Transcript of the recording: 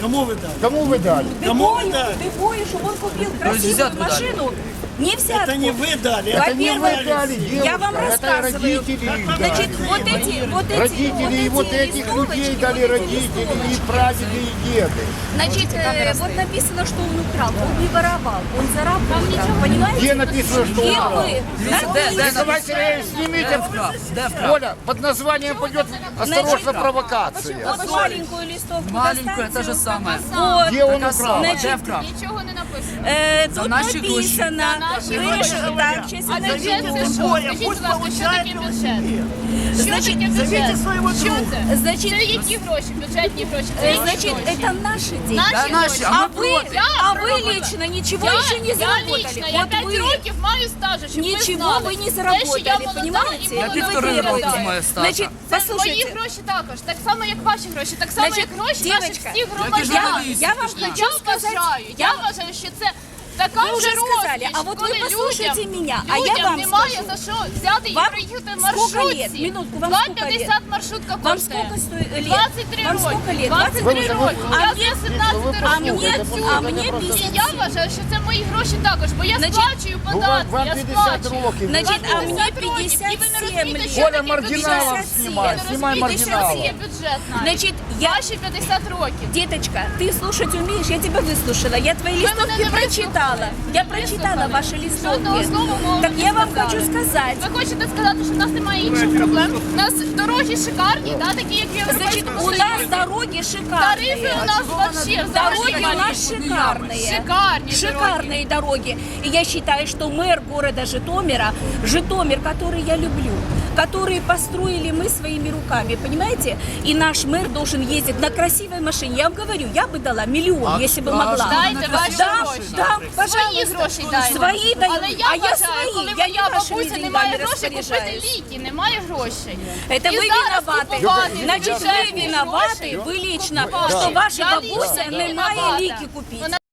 Кому ви дали? Кому вы дали? Кому вы дали? бывою, чтобы он купил красивую машину. Не взятку. Это не вы дали. Это не вы Во-первых, дали, я вам это рассказываю. родители Значит, дали. вот эти, вот эти, Родители, и вот этих листовочки, людей вот дали эти родители, и прадеды, и деды. Значит, э, вот написано, что он украл. Он не воровал, он заработал. Понимаете? Где написано, что Где украл? вы? Де, де Николай Сергеевич, снимите. Оля, под названием пойдет осторожно провокация. Вот маленькую листовку Маленькую, это же самое. Вот. Где он украл? Де вкрав? Нічого не написано. Э, тут наши написано, наши вы гроши. что, так, сейчас А бюджет це найдем. що? Скажіть, будь ласка, що таке бюджет? Що Значить, таке бюджет? своего Що це? Значить, Це які гроші? Бюджетні гроші? Це э, які значит, гроші? это наши деньги. Наші Да, наші, гроші. а А мы вы, против. а вы лично ничего Я, еще не я заработали. лично, я Вот 5 вы років маю стажу, щоб ви ничего знали. вы не Те, що заработали, я молода понимаете? і молода Я півтори виглядаю. роки маю стажу. Значит, Це мої послушайте, гроші також, так само як ваші гроші, так само Значить, як гроші наших дівочка, всіх я громадян. журналіст, я вам пішла. хочу Я сказать, вважаю, я вважаю, що це така Вы вже уже сказали, розкіш, а вот вы коли послушайте людям, меня, а я людям вам немає скажу. за що взяти і Вам проїхати в сколько маршрутці. лет? Минутку, вам сколько 2,50 маршрутка Вам коштує. сколько стоит лет? 23 Вам роки. сколько лет? 23 23 роки. А Я мне- з 17 ви років. А мне, послухайте, а мне просто- І 50. я вважаю, що це мої гроші також, бо я Значить, сплачую Ну, вам, податки, вам я 50 сплачую. років. Значит, а мне 50 років, і ви не 57 розумієте, лет. що Оля таке маргиналов бюджет. снимай, Ви не снимай розумієте, що маргиналов. таке бюджет наш. Значит, я... Ваші 50 років. Деточка, ты слушать умеешь? Я тебя выслушала. Я твои мене листовки не прочитала. Я прочитала Вислухали. ваши Жодного листовки. слова мову Так не я вам сказали. хочу сказать. Ви хочете сказати, що в нас немає інших проблем? У нас дороги шикарні, да, такі як в Значит, Європейському у нас Союзі. дороги Тарифи шикарные. у нас вообще Дороги у взагалі нас шикарные. Шикарні Шикарные дороги. И я считаю, что мэр города Житомира, Житомир, который я люблю, который построили мы своими руками, понимаете? И наш мэр должен ездить на красивой машине. Я вам говорю, я бы дала миллион, если бы могла. Дайте ваші Да, гроші. да, Свої пожалуйста. гроші дайте. Свої даю. Але я а я вважаю, свої. коли я моя не вашими бабуся не деньгами має грошей купити розпоряджаюсь. ліки, немає грошей. Это І вы зараз виноваты. купувати Значит, вы бюджетні виноваты, гроші, вы лично, купувати. что ваша Я бабуся лично не має виновата. ліки купити. Вона